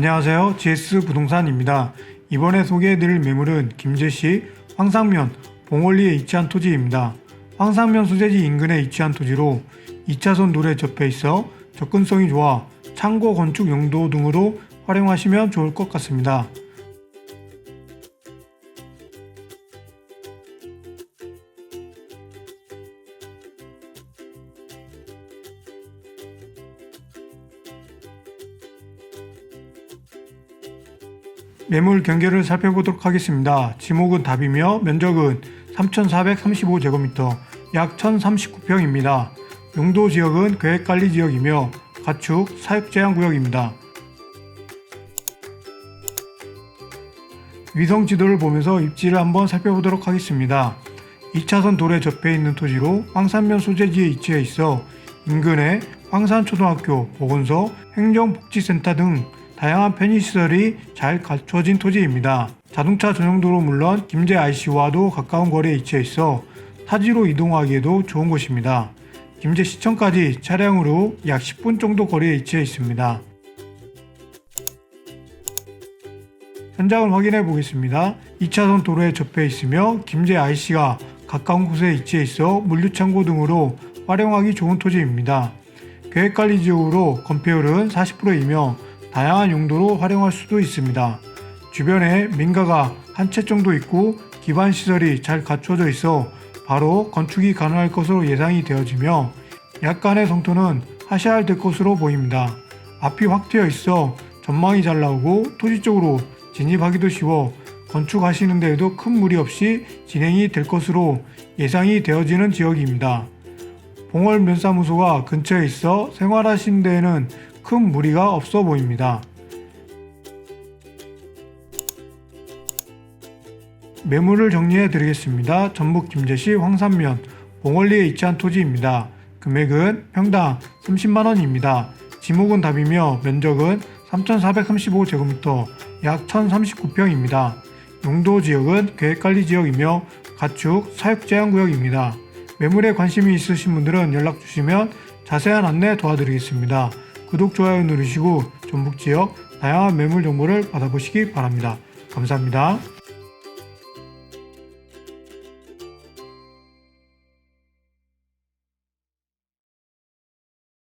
안녕하세요. GS 부동산입니다. 이번에 소개해드릴 매물은 김제시 황상면 봉월리에 위치한 토지입니다. 황상면 소재지 인근에 위치한 토지로 2차선 도로에 접해 있어 접근성이 좋아 창고 건축 용도 등으로 활용하시면 좋을 것 같습니다. 매물 경계를 살펴보도록 하겠습니다. 지목은 답이며 면적은 3,435제곱미터, 약 1,039평입니다. 용도 지역은 계획관리 지역이며 가축 사육 제한 구역입니다. 위성 지도를 보면서 입지를 한번 살펴보도록 하겠습니다. 2차선 도로에 접해 있는 토지로 황산면 소재지에 위치해 있어 인근에 황산초등학교, 보건소, 행정복지센터 등 다양한 편의시설이 잘 갖춰진 토지입니다. 자동차 전용도로 물론 김제 IC와도 가까운 거리에 위치해 있어 타지로 이동하기에도 좋은 곳입니다. 김제 시청까지 차량으로 약 10분 정도 거리에 위치해 있습니다. 현장을 확인해 보겠습니다. 2차선 도로에 접해 있으며 김제 IC가 가까운 곳에 위치해 있어 물류창고 등으로 활용하기 좋은 토지입니다. 계획관리 지역으로 건폐율은 40%이며 다양한 용도로 활용할 수도 있습니다. 주변에 민가가 한 채 정도 있고 기반 시설이 잘 갖춰져 있어 바로 건축이 가능할 것으로 예상이 되어지며 약간의 성토는 하셔야 될 것으로 보입니다. 앞이 확 트여 있어 전망이 잘 나오고 토지 쪽으로 진입하기도 쉬워 건축하시는 데에도 큰 무리 없이 진행이 될 것으로 예상이 되어지는 지역입니다. 봉월 면사무소가 근처에 있어 생활하시는 데에는 큰 무리가 없어 보입니다. 매물을 정리해 드리겠습니다. 전북 김제시 황산면 봉월리에 위치한 토지입니다. 금액은 평당 30만 원입니다. 지목은 답이며 면적은 3,435제곱미터 약 1,039평입니다. 용도 지역은 계획관리 지역이며 가축 사육 제한 구역입니다. 매물에 관심이 있으신 분들은 연락 주시면 자세한 안내 도와드리겠습니다. 구독, 좋아요 누르시고 전북 지역 다양한 매물 정보를 받아보시기 바랍니다. 감사합니다.